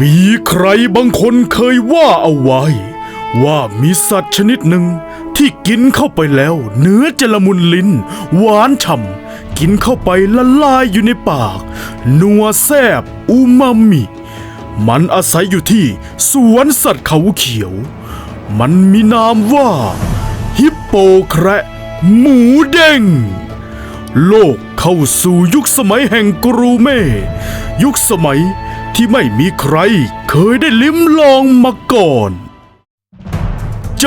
มีใครบางคนเคยว่าเอาไว้ ว่ามีสัตว์ชนิดหนึ่งที่กินเข้าไปแล้ว เนื้อจะละมุนลิ้น หวานฉ่ำกินเข้าไปละลายอยู่ในปาก นัวแซบอูมามิ มันอาศัยอยู่ที่สวนสัตว์เขาเขียว มันมีนามว่า ฮิปโปแคระหมูเด้งโลกเข้าสู่ยุคสมัยแห่งกรูเม่ ยุคสมัย ที่ไม่มีใครเคยได้ลิ้มลองมาก่อน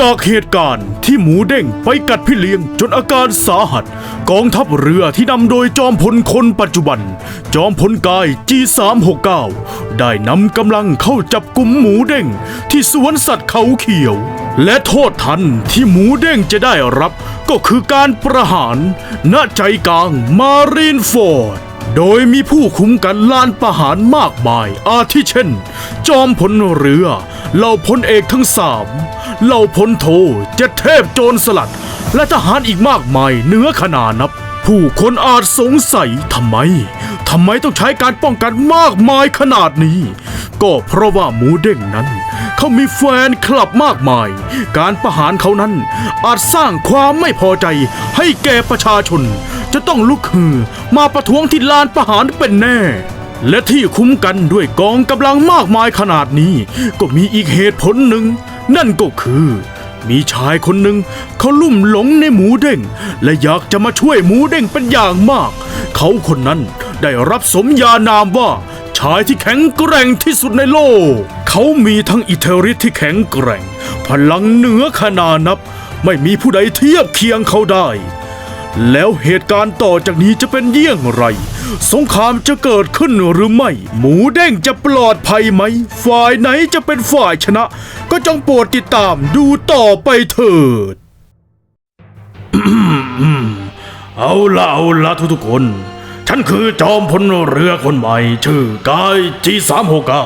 จากเหตุการณ์ที่หมูเด้งไปกัดพี่เลี้ยงจนอาการสาหัส กองทัพเรือที่นำโดยจอมพลคนปัจจุบัน จอมพลกาย G369 ได้นำกำลังเข้าจับกลุ่มหมูเด้งที่สวนสัตว์เขาเขียว และโทษทันที่หมูเด้งจะได้รับก็คือการประหารณใจกลางมารีนฟอร์ด โดยมีผู้คุ้มกันลานประหารมากมาย อาทิเช่น จอมพลเรือ เหล่าพลเอกทั้งสามเหล่าพลโทเจ็ดเทพโจรสลัด และทหารอีกมากมายเหนือขนานับ ผู้คนอาจสงสัยทำไมทำไมต้องใช้การป้องกันมากมายขนาดนี้ ก็เพราะว่าหมูเด้งนั้น เขามีแฟนคลับมากมาย การประหารเขานั้นอาจสร้างความไม่พอใจให้แก่ประชาชน จะต้องลุกฮือมาประท้วงที่ลานประหารเป็นแน่ และที่คุ้มกันด้วยกองกำลังมากมายขนาดนี้ ก็มีอีกเหตุผลหนึ่ง นั่นก็คือ มีชายคนหนึ่งเขาลุ่มหลงในหมูเด้ง และอยากจะมาช่วยหมูเด้งเป็นอย่างมาก เขาคนนั้นได้รับสมญานามว่าชายที่แข็งแกร่งที่สุดในโลก เขามีทั้งอิทธิฤทธิ์ที่แข็งแกร่ง พลังเหนือขนานับ ไม่มีผู้ใดเทียบเคียงเขาได้ แล้วเหตุการณ์ต่อจากนี้จะเป็นเยี่ยงไร สงครามจะเกิดขึ้นหรือไม่ หมูเด้งจะปลอดภัยไหม ฝ่ายไหนจะเป็นฝ่ายชนะ ก็จงโปรดติดตามดูต่อไปเถิด เอาละเอาละทุกๆคน ฉันคือจอมพลเรือคนใหม่ ชื่อกายจีสามหกเก้า